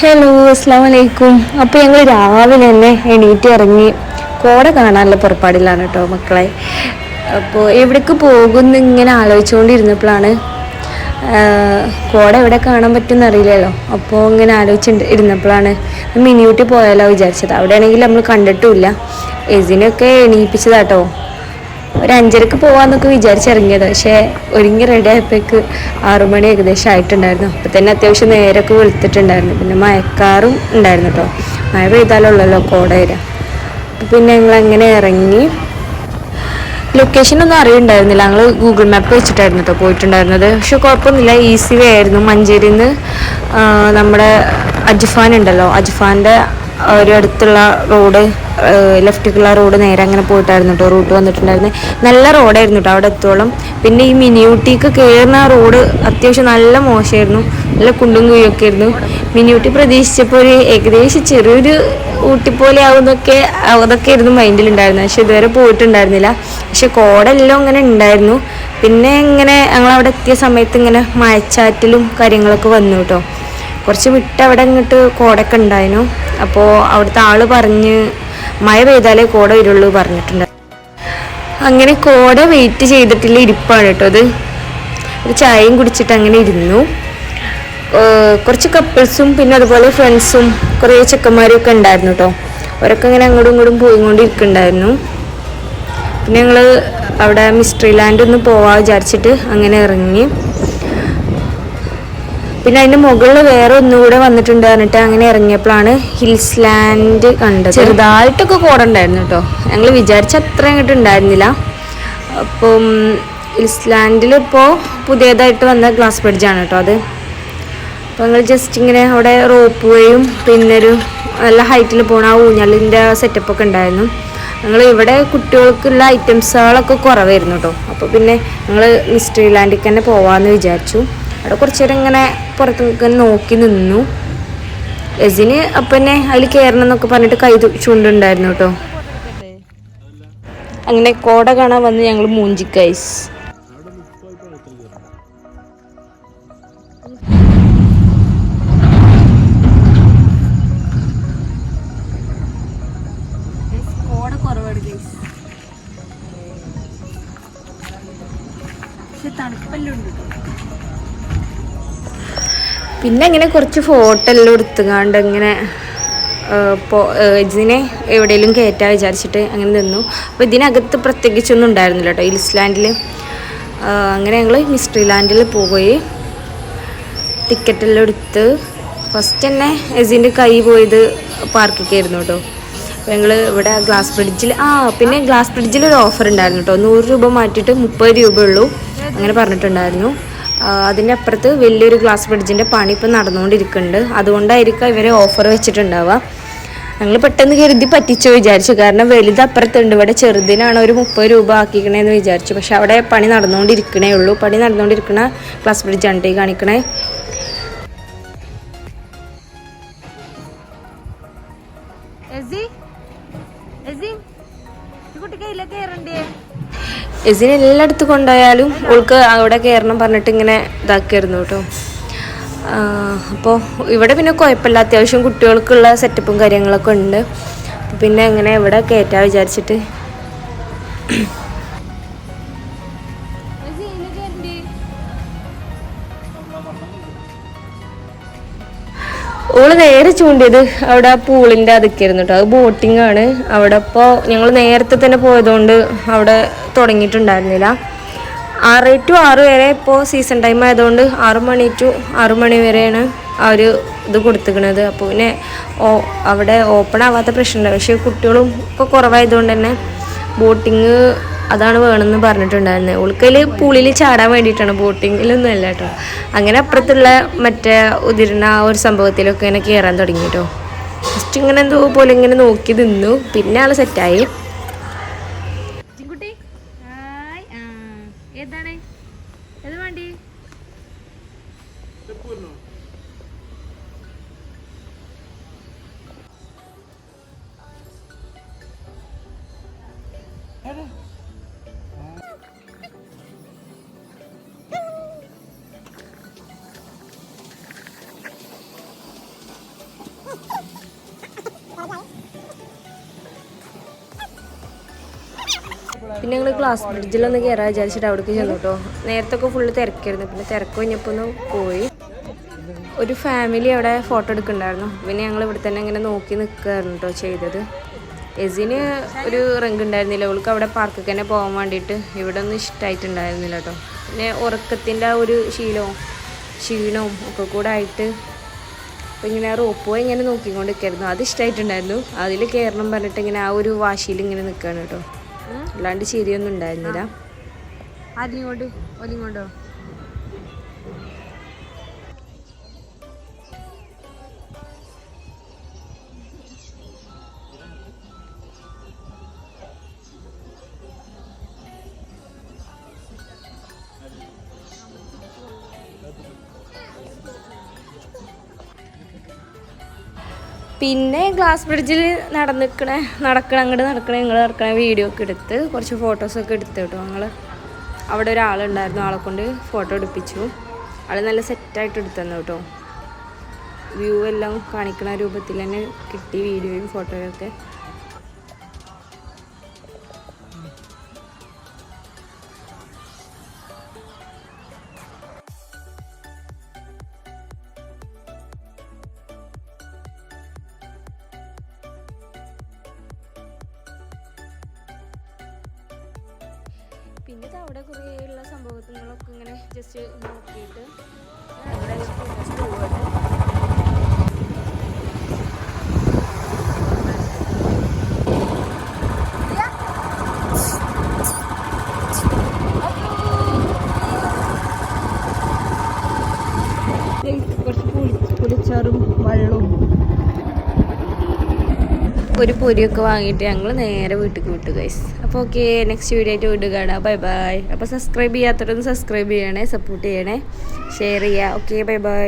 Hello അസ്സാം വലൈക്കും അപ്പോൾ ഞങ്ങൾ രാവിലെ തന്നെ എണീറ്റ് ഇറങ്ങി കോട കാണാനുള്ള പുറപ്പാടിലാണ് കേട്ടോ മക്കളെ. അപ്പോൾ എവിടേക്ക് പോകുമെന്ന് ഇങ്ങനെ ആലോചിച്ചുകൊണ്ടിരുന്നപ്പോഴാണ് കോട എവിടെ കാണാൻ പറ്റുമെന്ന് അറിയില്ലല്ലോ. അപ്പോൾ ഇങ്ങനെ ആലോചിച്ചിട്ട് ഇരുന്നപ്പോഴാണ് മിനിയൂട്ടി പോയാലോ വിചാരിച്ചത്. അവിടെയാണെങ്കിൽ നമ്മൾ കണ്ടിട്ടുമില്ല എസിനൊക്കെ എണീപ്പിച്ചതാട്ടോ. ഒരു അഞ്ചരക്ക് പോവാന്നൊക്കെ വിചാരിച്ചിറങ്ങിയത്. പക്ഷേ ഒരുങ്ങി റെഡി ആയപ്പോഴേക്ക് ആറുമണി ഏകദേശം ആയിട്ടുണ്ടായിരുന്നു. അപ്പം തന്നെ അത്യാവശ്യം നേരൊക്കെ വെളുത്തിട്ടുണ്ടായിരുന്നു. പിന്നെ മഴക്കാറും ഉണ്ടായിരുന്നു കേട്ടോ മഴ പെയ്താലുള്ളല്ലോ കോട വരിക. പിന്നെ ഞങ്ങൾ അങ്ങനെ ഇറങ്ങി. ലൊക്കേഷൻ ഒന്നും അറിയണ്ടായിരുന്നില്ല. ഞങ്ങൾ ഗൂഗിൾ മാപ്പ് വെച്ചിട്ടായിരുന്നു കേട്ടോ പോയിട്ടുണ്ടായിരുന്നത്. പക്ഷെ കുഴപ്പമൊന്നുമില്ല. ഈസി വേ ആയിരുന്നു. മഞ്ചേരിയിൽ നിന്ന് നമ്മുടെ അജ്ഫാൻ ഉണ്ടല്ലോ. അജ്ഫാന്റെ ഒരു അടുത്തുള്ള റോഡ് ലെഫ്റ്റിലുള്ള റോഡ് നേരെ അങ്ങനെ പോയിട്ടായിരുന്നു കേട്ടോ റൂട്ട് വന്നിട്ടുണ്ടായിരുന്നു. നല്ല റോഡായിരുന്നു കേട്ടോ അവിടെ എത്തോളം. പിന്നെ ഈ മിനിയൂട്ടിക്ക് കയറുന്ന റോഡ് അത്യാവശ്യം നല്ല മോശമായിരുന്നു നല്ല കുണ്ടും കുഴിയൊക്കെ ആയിരുന്നു. മിനിയൂട്ടി പ്രതീക്ഷിച്ചപ്പോൾ ഒരു ഏകദേശം ചെറിയൊരു ഊട്ടി പോലെ ആവുന്നൊക്കെ അതൊക്കെ ആയിരുന്നു മൈൻഡിലുണ്ടായിരുന്നത് പക്ഷെ ഇതുവരെ പോയിട്ടുണ്ടായിരുന്നില്ല. പക്ഷെ കോടെല്ലാം ഇങ്ങനെ ഉണ്ടായിരുന്നു. പിന്നെ ഇങ്ങനെ ഞങ്ങൾ അവിടെ എത്തിയ സമയത്ത് ഇങ്ങനെ മഴച്ചാറ്റിലും കാര്യങ്ങളൊക്കെ വന്നു കേട്ടോ കുറച്ച് വിട്ട് അവിടെ ഇങ്ങോട്ട് കോടൊക്കെ ഉണ്ടായിരുന്നു അപ്പോൾ അവിടുത്തെ ആൾ പറഞ്ഞ് മഴ പെയ്താലേ കോട വരുള്ളൂ പറഞ്ഞിട്ടുണ്ട്. അങ്ങനെ കോട വെയിറ്റ് ചെയ്തിട്ടില്ല ഇരിപ്പാണ് കേട്ടോ അത്. ഒരു ചായയും കുടിച്ചിട്ട് അങ്ങനെ ഇരുന്നു. കുറച്ച് കപ്പിൾസും പിന്നെ അതുപോലെ ഫ്രണ്ട്സും കുറേ ചെക്കന്മാരും ഒക്കെ ഉണ്ടായിരുന്നു കേട്ടോ. അവരൊക്കെ ഇങ്ങനെ അങ്ങോട്ടും ഇങ്ങോട്ടും പോയിക്കൊണ്ടിരിക്കുന്നുണ്ടായിരുന്നു. പിന്നെ ഞങ്ങൾ അവിടെ മിസ്റ്ററി ലാൻഡ് ഒന്ന് പോവാ വിചാരിച്ചിട്ട് അങ്ങനെ ഇറങ്ങി. പിന്നെ അതിന്റെ മുകളിൽ വേറെ ഒന്നുകൂടെ വന്നിട്ടുണ്ട് പറഞ്ഞിട്ട് അങ്ങനെ ഇറങ്ങിയപ്പോഴാണ് ഹിൽസ് ലാൻഡ് കണ്ടത്. ചെറുതായിട്ടൊക്കെ കോടുണ്ടായിരുന്നു കേട്ടോ. ഞങ്ങൾ വിചാരിച്ച അത്ര അങ്ങോട്ട് ഉണ്ടായിരുന്നില്ല. അപ്പം ഹിൽസ് ലാൻഡിൽ ഇപ്പോൾ പുതിയതായിട്ട് വന്ന ഗ്ലാസ് ബ്രിഡ്ജാണ് കേട്ടോ അത്. അപ്പോൾ ഞങ്ങൾ ജസ്റ്റ് ഇങ്ങനെ അവിടെ റോപ്പ് വേയും പിന്നെ ഒരു നല്ല ഹൈറ്റിൽ പോണ ആ ഊഞ്ഞാലിന്റെ സെറ്റപ്പൊക്കെ ഉണ്ടായിരുന്നു. ഞങ്ങൾ ഇവിടെ കുട്ടികൾക്കുള്ള ഐറ്റംസുകളൊക്കെ കുറവായിരുന്നു കേട്ടോ. അപ്പോൾ പിന്നെ ഞങ്ങൾ മിസ്റ്ററി ലാൻഡിൽ തന്നെ പോവാമെന്ന് വിചാരിച്ചു. അവിടെ കുറച്ചേരം ഇങ്ങനെ പുറത്ത് നിൽക്കാൻ നോക്കി നിന്നു. എസിന് അപ്പന്നെ അതിൽ കയറണം എന്നൊക്കെ പറഞ്ഞിട്ട് കൈ ചൂണ്ടുണ്ടായിരുന്നു കേട്ടോ. അങ്ങനെ കോട കാണാൻ വന്ന് ഞങ്ങൾ മൂഞ്ചിക്കൈസ് പിന്നെ ഇങ്ങനെ കുറച്ച് ഫോട്ടോ എല്ലാം എടുത്തുകാണ്ട് ഇങ്ങനെ ഇപ്പോൾ ഇതിനെ എവിടെയെങ്കിലും കയറ്റാ വിചാരിച്ചിട്ട് അങ്ങനെ നിന്നു. അപ്പോൾ ഇതിനകത്ത് പ്രത്യേകിച്ചൊന്നും ഉണ്ടായിരുന്നില്ല കേട്ടോ ഇൽസ്ലാൻഡിൽ അങ്ങനെ ഞങ്ങൾ മിസ്റ്ററി ലാൻഡിൽ പോയി. ടിക്കറ്റ് എല്ലാം എടുത്ത്. ഫസ്റ്റ് തന്നെ എസിന്റെ കൈ പോയത് പാർക്കിക്കായിരുന്നു കേട്ടോ അപ്പോൾ ഞങ്ങൾ ഇവിടെ ഗ്ലാസ് ബ്രിഡ്ജിൽ ആ പിന്നെ ഗ്ലാസ് ബ്രിഡ്ജിൽ ഒരു ഓഫർ ഉണ്ടായിരുന്നു കേട്ടോ നൂറ് രൂപ മാറ്റിയിട്ട് മുപ്പത് രൂപ ഉള്ളൂ അങ്ങനെ പറഞ്ഞിട്ടുണ്ടായിരുന്നു. അതിന്റെ അപ്പുറത്ത് വലിയൊരു ഗ്ലാസ് ബ്രിഡ്ജിന്റെ പണി ഇപ്പം നടന്നുകൊണ്ടിരിക്കുന്നുണ്ട്. അതുകൊണ്ടായിരിക്കും ഇവർ ഓഫർ വെച്ചിട്ടുണ്ടാവുക. ഞങ്ങൾ പെട്ടെന്ന് കരുതി പറ്റിച്ചോ വിചാരിച്ചു. കാരണം വലുത് അപ്പുറത്തുണ്ട്. ഇവിടെ ചെറുതിനാണ് ഒരു മുപ്പത് രൂപ ആക്കിക്കണേന്ന് വിചാരിച്ചു. പക്ഷെ അവിടെ പണി നടന്നുകൊണ്ടിരിക്കണേ ഉള്ളൂ. പണി നടന്നുകൊണ്ടിരിക്കണ ഗ്ലാസ് ബ്രിഡ്ജാണ് ഈ കാണിക്കണേ. എസിനെ എല്ലായിടത്തും കൊണ്ടുപോയാലും ഓൾക്ക് അവിടെ കയറണം പറഞ്ഞിട്ട് ഇങ്ങനെ ഇതാക്കിയായിരുന്നു കേട്ടോ. അപ്പോൾ ഇവിടെ പിന്നെ കുഴപ്പമില്ല. അത്യാവശ്യം കുട്ടികൾക്കുള്ള സെറ്റപ്പും കാര്യങ്ങളൊക്കെ ഉണ്ട്. പിന്നെ എങ്ങനെ ഇവിടെ കയറ്റാ വിചാരിച്ചിട്ട്? ഓൾ നേരെ ചൂണ്ടിയത് അവിടെ ആ പൂളിന്റെ അതൊക്കെയായിരുന്നു കേട്ടോ. അത് ബോട്ടിംഗ് ആണ്. അവിടെ ഇപ്പോൾ ഞങ്ങൾ നേരത്തെ തന്നെ പോയതുകൊണ്ട് അവിടെ തുടങ്ങിയിട്ടുണ്ടായിരുന്നില്ല. ആറ് ടു ആറ് വരെ ഇപ്പോൾ സീസൺ ടൈം ആയതുകൊണ്ട് ആറ് മണി ടു ആറ് മണി വരെയാണ് ആ ഒരു ഇത് കൊടുത്തിക്കണത് അപ്പോൾ പിന്നെ ഓ അവിടെ ഓപ്പൺ ആവാത്ത പ്രശ്നമുണ്ട്. പക്ഷേ കുട്ടികളും ഇപ്പോൾ കുറവായതുകൊണ്ട് തന്നെ ബോട്ടിങ് അതാണ് വേണമെന്ന് പറഞ്ഞിട്ടുണ്ടായിരുന്നത് ഉൾക്കയിൽ പൂളിൽ ചാടാൻ വേണ്ടിയിട്ടാണ് ബോട്ടിങ്ങിലൊന്നും അല്ല കേട്ടോ അങ്ങനെ അപ്പുറത്തുള്ള മറ്റേ ഉതിരുന്ന ആ ഒരു സംഭവത്തിലൊക്കെ ഇങ്ങനെ കയറാൻ തുടങ്ങി കേട്ടോ ഫസ്റ്റ് ഇങ്ങനെ എന്തോ പോലെ ഇങ്ങനെ നോക്കി നിന്നു. പിന്നെ ആൾ സെറ്റായി. ഏതാണ്? പിന്നെ ഞങ്ങൾ ക്ലാസ് ബ്രിഡ്ജിലൊന്ന് കയറാൻ വിചാരിച്ചിട്ട് അവിടേക്ക് ചെന്നു കേട്ടോ നേരത്തെ ഒക്കെ ഫുള്ള് തിരക്കായിരുന്നു. പിന്നെ തിരക്ക് കഴിഞ്ഞപ്പോൾ ഒന്ന് പോയി. ഒരു ഫാമിലി അവിടെ ഫോട്ടോ എടുക്കുന്നുണ്ടായിരുന്നു. പിന്നെ ഞങ്ങൾ ഇവിടെ തന്നെ ഇങ്ങനെ നോക്കി നിൽക്കുകയായിരുന്നു കേട്ടോ ചെയ്തത്. എസിന് ഒരു റങ്ക് ഉണ്ടായിരുന്നില്ല. അവൾക്ക് അവിടെ പാർക്കിൽ തന്നെ പോകാൻ വേണ്ടിയിട്ട് ഇവിടെ ഒന്നും ഇഷ്ടമായിട്ടുണ്ടായിരുന്നില്ല കേട്ടോ. പിന്നെ ഉറക്കത്തിന്റെ ആ ഒരു ശീലവും ക്ഷീണവും ഒക്കെ കൂടെ ആയിട്ട് അപ്പോൾ ഇങ്ങനെ റോപ്പോ ഇങ്ങനെ നോക്കിക്കൊണ്ട് അത് ഇഷ്ടമായിട്ടുണ്ടായിരുന്നു അതിൽ കയറണം പറഞ്ഞിട്ട് ഇങ്ങനെ ആ ഒരു വാശിയിൽ ഇങ്ങനെ നിൽക്കുകയാണ് കേട്ടോ. അല്ലാണ്ട് ശരിയൊന്നും ഉണ്ടായിരുന്നില്ല. ആരിങ്ങോട്ട്? ഒലിങ്ങോട്ടോ പിന്നെ ഗ്ലാസ് ബ്രിഡ്ജിൽ നടന്നിക്കണ നടക്കണ അങ്ങോട്ട് നടക്കണ ഞങ്ങൾ നടക്കണ വീഡിയോ ഒക്കെ എടുത്ത് കുറച്ച് ഫോട്ടോസൊക്കെ എടുത്ത് കേട്ടോ. ഞങ്ങൾ അവിടെ ഒരാളുണ്ടായിരുന്നു ആളെ കൊണ്ട് ഫോട്ടോ എടുപ്പിച്ചു. ആൾ നല്ല സെറ്റായിട്ട് എടുത്തു കേട്ടോ. വ്യൂ എല്ലാം കാണിക്കുന്ന രൂപത്തിൽ തന്നെ കിട്ടി വീഡിയോയും ഫോട്ടോയും ഒക്കെ. പിന്നെ അവിടെ കുറേ ഉള്ള സംഭവങ്ങളൊക്കെ ഇങ്ങനെ ജസ്റ്റ് നോക്കിയിട്ട്. ഒരു പൊരിയൊക്കെ വാങ്ങിയിട്ട് ഞങ്ങൾ നേരെ വീട്ടിലേക്ക് വിട്ടു ഗൈസ് അപ്പോൾ ഓക്കെ നെക്സ്റ്റ് വീഡിയോ ആയിട്ട് ബൈ ബൈ അപ്പോൾ സബ്സ്ക്രൈബ് ചെയ്യാത്തവരൊന്ന് സബ്സ്ക്രൈബ് ചെയ്യണേ സപ്പോർട്ട് ചെയ്യണേ ഷെയർ ചെയ്യുക ഓക്കെ ബൈ ബൈ